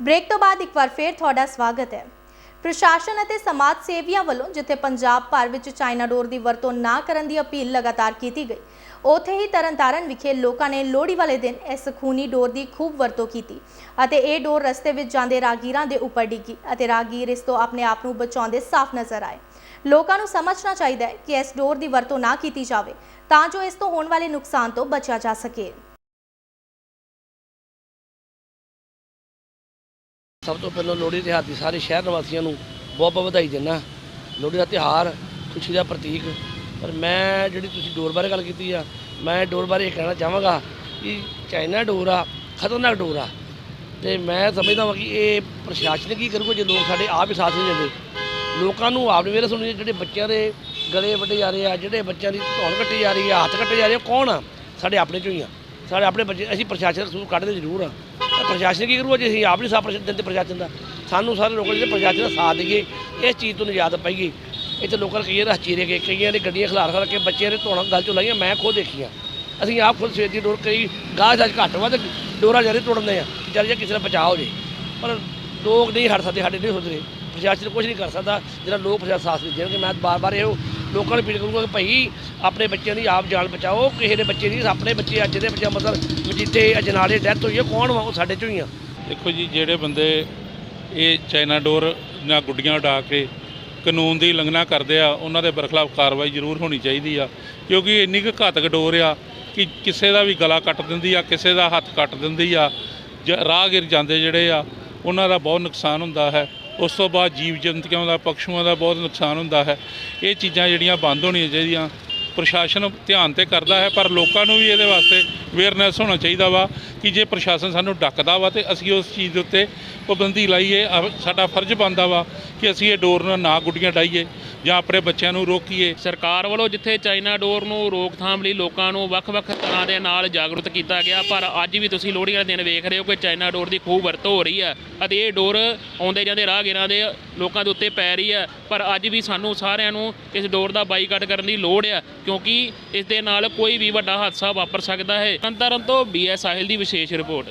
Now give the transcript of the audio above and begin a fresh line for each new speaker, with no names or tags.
Break ਤੋਂ ਬਾਅਦ ਇੱਕ ਵਾਰ ਫੇਰ ਤੁਹਾਡਾ ਸਵਾਗਤ ਹੈ। ਪ੍ਰਸ਼ਾਸਨ ਅਤੇ ਸਮਾਜ ਸੇਵੀਆਂ ਵੱਲੋਂ ਜਿੱਥੇ ਪੰਜਾਬ ਭਰ ਵਿੱਚ ਚਾਈਨਾ ਡੋਰ ਦੀ ਵਰਤੋਂ ਨਾ ਕਰਨ ਦੀ ਅਪੀਲ ਲਗਾਤਾਰ ਕੀਤੀ ਗਈ, ਉੱਥੇ ਹੀ ਤਰਨਤਾਰਨ ਵਿਖੇ ਲੋਕਾਂ ਨੇ ਲੋਹੜੀ ਵਾਲੇ ਦਿਨ ਇਸ ਖੂਨੀ ਡੋਰ ਦੀ ਖੂਬ ਵਰਤੋਂ ਕੀਤੀ ਅਤੇ ਇਹ ਡੋਰ ਰਸਤੇ ਵਿੱਚ ਜਾਂਦੇ ਰਾਗੀਰਾਂ ਦੇ ਉੱਪਰ ਡਿੱਗੀ ਅਤੇ ਰਾਗੀਰ ਇਸ ਤੋਂ ਆਪਣੇ ਆਪ ਨੂੰ ਬਚਾਉਂਦੇ ਸਾਫ਼ ਨਜ਼ਰ ਆਏ। ਲੋਕਾਂ ਨੂੰ ਸਮਝਣਾ ਚਾਹੀਦਾ ਹੈ ਕਿ ਇਸ ਡੋਰ ਦੀ ਵਰਤੋਂ ਨਾ ਕੀਤੀ ਜਾਵੇ ਤਾਂ ਜੋ ਇਸ ਤੋਂ ਹੋਣ ਵਾਲੇ ਨੁਕਸਾਨ ਤੋਂ ਬਚਿਆ ਜਾ ਸਕੇ।
ਸਭ ਤੋਂ ਪਹਿਲਾਂ ਲੋਹੜੀ ਤਿਉਹਾਰ ਦੀ ਸਾਰੇ ਸ਼ਹਿਰ ਨਿਵਾਸੀਆਂ ਨੂੰ ਬਹੁਤ ਬਹੁਤ ਵਧਾਈ ਦਿੰਦਾ। ਲੋਹੜੀ ਦਾ ਤਿਉਹਾਰ ਖੁਸ਼ੀ ਦਾ ਪ੍ਰਤੀਕ। ਪਰ ਮੈਂ ਜਿਹੜੀ ਤੁਸੀਂ ਡੋਰ ਬਾਰੇ ਗੱਲ ਕੀਤੀ ਆ, ਮੈਂ ਡੋਰ ਬਾਰੇ ਇਹ ਕਹਿਣਾ ਚਾਹਾਂਗਾ ਕਿ ਚਾਈਨਾ ਡੋਰ ਆ, ਖਤਰਨਾਕ ਡੋਰ ਆ। ਤੇ ਮੈਂ ਸਮਝਦਾ ਹਾਂ ਕਿ ਇਹ ਪ੍ਰਸ਼ਾਸਨ ਕੀ ਕਰੂਗਾ ਜੇ ਲੋਕ ਸਾਡੇ ਆਪ ਹੀ ਸਾਥ ਨਹੀਂ ਦਿੰਦੇ। ਲੋਕਾਂ ਨੂੰ ਆਪ ਮੇਰੇ ਸੁਣੀ ਜਿਹੜੇ ਬੱਚਿਆਂ ਦੇ ਗਲੇ ਵੱਢੇ ਜਾ ਰਹੇ ਆ, ਜਿਹੜੇ ਬੱਚਿਆਂ ਦੀ ਧੌਣ ਕੱਟੀ ਜਾ ਰਹੀ ਆ, ਹੱਥ ਕੱਟੇ ਜਾ ਰਹੇ ਆ, ਕੌਣ ਆ? ਸਾਡੇ ਆਪਣੇ ਚੋਂ ਹੀ ਆ। ਸਾਡੇ ਆਪਣੇ ਬੱਚੇ, ਅਸੀਂ ਪ੍ਰਸ਼ਾਸਨ ਦਾ ਕੱਢਦੇ ਜ਼ਰੂਰ ਆ। ਪ੍ਰਸ਼ਾਸਨ ਕੀ ਕਰੂਗਾ ਜੇ ਅਸੀਂ ਆਪ ਨਹੀਂ ਸਾਥ ਪ੍ਰਸ਼ਾਸਨ ਦਿੰਦੇ ਪ੍ਰਸ਼ਾਸਨ ਦਾ। ਸਾਨੂੰ ਸਾਰੇ ਲੋਕਾਂ ਜਿਹੜੇ ਪ੍ਰਸ਼ਾਸਨ ਦਾ ਸਾਥ ਦੇਈਏ, ਇਸ ਚੀਜ਼ ਤੋਂ ਨਿਜਾਤ ਪਾਈਏ। ਇੱਥੇ ਲੋਕਾਂ ਕਈਆਂ ਦੇ ਚੀਰੇ ਗਏ, ਕਈਆਂ ਨੇ ਗੱਡੀਆਂ ਖਿਲਾਰ ਖਿਲਾਰ ਕੇ ਬੱਚਿਆਂ ਨੇ ਧੋਣਾ ਗੱਲ ਚੋਂ ਲਾਈਆਂ, ਮੈਂ ਖੁਦ ਦੇਖੀਆਂ। ਅਸੀਂ ਆਪ ਖੁਦ ਸਵੇਰ ਦੀ ਡੋਰ ਕਈ ਗਾਹ ਅੱਜ ਘੱਟ ਵੱਧ ਡੋਰਾ ਜਾਰੀ ਤੋੜਦੇ ਆ, ਕਿ ਚੱਲ ਜੇ ਕਿਸੇ ਦਾ ਬਚਾਅ ਹੋ ਜੇ। ਪਰ ਲੋਕ ਨਹੀਂ ਹਟ ਸਕਦੇ, ਸਾਡੇ ਨਹੀਂ ਸੁਧਰੇ। ਪ੍ਰਸ਼ਾਸਨ ਕੁਝ ਨਹੀਂ ਕਰ ਸਕਦਾ, ਜਿਹੜਾ ਲੋਕ ਪ੍ਰਸ਼ਾਸਨ ਸਾਥ ਨਹੀਂ ਦੇਣਗੇ। ਮੈਂ ਬਾਰ-ਬਾਰ ਇਹ ਲੋਕਾਂ ਨੂੰ ਅਪੀਲ ਕਰੂੰਗਾ ਕਿ ਭਾਈ ਆਪਣੇ ਬੱਚਿਆਂ ਦੀ ਆਪ ਜਾਨ ਬਚਾਓ, ਕਿਸੇ ਦੇ ਬੱਚੇ ਨਹੀਂ, ਆਪਣੇ ਬੱਚੇ ਅੱਜ ਦੇ ਬੱਚੇ ਮਤਲਬ ਮਜੀਠੇ ਅਜਨਾਲੇ ਡੈਥ ਹੋਈ ਹੈ ਕੌਣ ਵਾ ਉਹ ਸਾਡੇ ਚੋਂ ਹੀ ਆ।
ਦੇਖੋ ਜੀ, ਜਿਹੜੇ ਬੰਦੇ ਇਹ ਚਾਈਨਾ ਡੋਰ ਜਾਂ ਗੁੱਡੀਆਂ ਉਡਾ ਕੇ ਕਾਨੂੰਨ ਦੀ ਉਲੰਘਣਾ ਕਰਦੇ ਆ, ਉਹਨਾਂ ਦੇ ਬਰਖਲਾਫ ਕਾਰਵਾਈ ਜ਼ਰੂਰ ਹੋਣੀ ਚਾਹੀਦੀ ਆ, ਕਿਉਂਕਿ ਇੰਨੀ ਕੁ ਘਾਤਕ ਡੋਰ ਆ ਕਿ ਕਿਸੇ ਦਾ ਵੀ ਗਲਾ ਕੱਟ ਦਿੰਦੀ ਆ, ਕਿਸੇ ਦਾ ਹੱਥ ਕੱਟ ਦਿੰਦੀ ਆ, ਜ- ਰਾਹਗੀਰ ਜਾਂਦੇ ਜਿਹੜੇ ਆ, ਉਹਨਾਂ ਦਾ ਬਹੁਤ ਨੁਕਸਾਨ ਹੁੰਦਾ ਹੈ। ਉਸ ਤੋਂ ਬਾਅਦ ਜੀਵ ਜੰਤੂਆਂ ਦਾ ਪਸ਼ੂਆਂ ਦਾ ਬਹੁਤ ਨੁਕਸਾਨ ਹੁੰਦਾ ਹੈ। ਇਹ ਚੀਜ਼ਾਂ ਜਿਹੜੀਆਂ ਬੰਦ ਹੋਣੀਆਂ ਚਾਹੀਦੀਆਂ। ਪ੍ਰਸ਼ਾਸਨ ਧਿਆਨ ਤੇ ਕਰਦਾ ਹੈ, ਪਰ ਲੋਕਾਂ ਨੂੰ ਵੀ ਇਹਦੇ ਵਾਸਤੇ ਅਵੇਅਰਨੈਸ ਹੋਣਾ ਚਾਹੀਦਾ ਵਾ ਕਿ ਜੇ ਪ੍ਰਸ਼ਾਸਨ ਸਾਨੂੰ ਡੱਕਦਾ ਵਾ ਤੇ ਅਸੀਂ ਉਸ ਚੀਜ਼ ਦੇ ਉੱਤੇ ਪਾਬੰਦੀ ਲਾਈਏ ਸਾਡਾ ਫਰਜ਼ ਬਣਦਾ ਵਾ ਕਿ ਅਸੀਂ ਇਹ ਡੋਰ ਨਾਲ ਨਾ ਗੁੱਡੀਆਂ ਡਾਈਏ ਜਾਂ ਆਪਣੇ ਬੱਚਿਆਂ ਨੂੰ ਰੋਕੀਏ।
ਸਰਕਾਰ ਵੱਲੋਂ ਜਿੱਥੇ ਚਾਈਨਾ ਡੋਰ ਨੂੰ ਰੋਕਥਾਮ ਲਈ ਲੋਕਾਂ ਨੂੰ ਵੱਖ-ਵੱਖ ਤਰ੍ਹਾਂ ਦੇ ਨਾਲ ਜਾਗਰੂਕ ਕੀਤਾ ਗਿਆ, ਪਰ ਅੱਜ ਵੀ ਤੁਸੀਂ ਲੋਹੜੀ ਵਾਲੇ ਦਿਨ ਵੇਖ ਰਹੇ ਹੋ ਕਿ ਚਾਈਨਾ ਡੋਰ ਦੀ ਖੂਬ ਵਰਤੋਂ ਹੋ ਰਹੀ ਹੈ ਅਤੇ ਇਹ ਡੋਰ ਆਉਂਦੇ ਜਾਂਦੇ ਰਾਹਗੀਰਾਂ ਦੇ ਲੋਕਾਂ ਦੇ ਉੱਤੇ ਪੈ ਰਹੀ ਹੈ। ਪਰ ਅੱਜ ਵੀ ਸਾਨੂੰ ਸਾਰਿਆਂ ਨੂੰ ਇਸ ਡੋਰ ਦਾ ਬਾਈਕਾਟ ਕਰਨ ਦੀ ਲੋੜ ਹੈ, ਕਿਉਂਕਿ ਇਸ ਦੇ ਨਾਲ ਕੋਈ ਵੀ ਵੱਡਾ ਹਾਦਸਾ ਵਾਪਰ ਸਕਦਾ ਹੈ। ਤਰਨਤਾਰਨ ਤੋਂ ਬੀਐਸ ਸਾਹਿਲ ਦੀ ਵਿਸ਼ੇਸ਼ ਰਿਪੋਰਟ।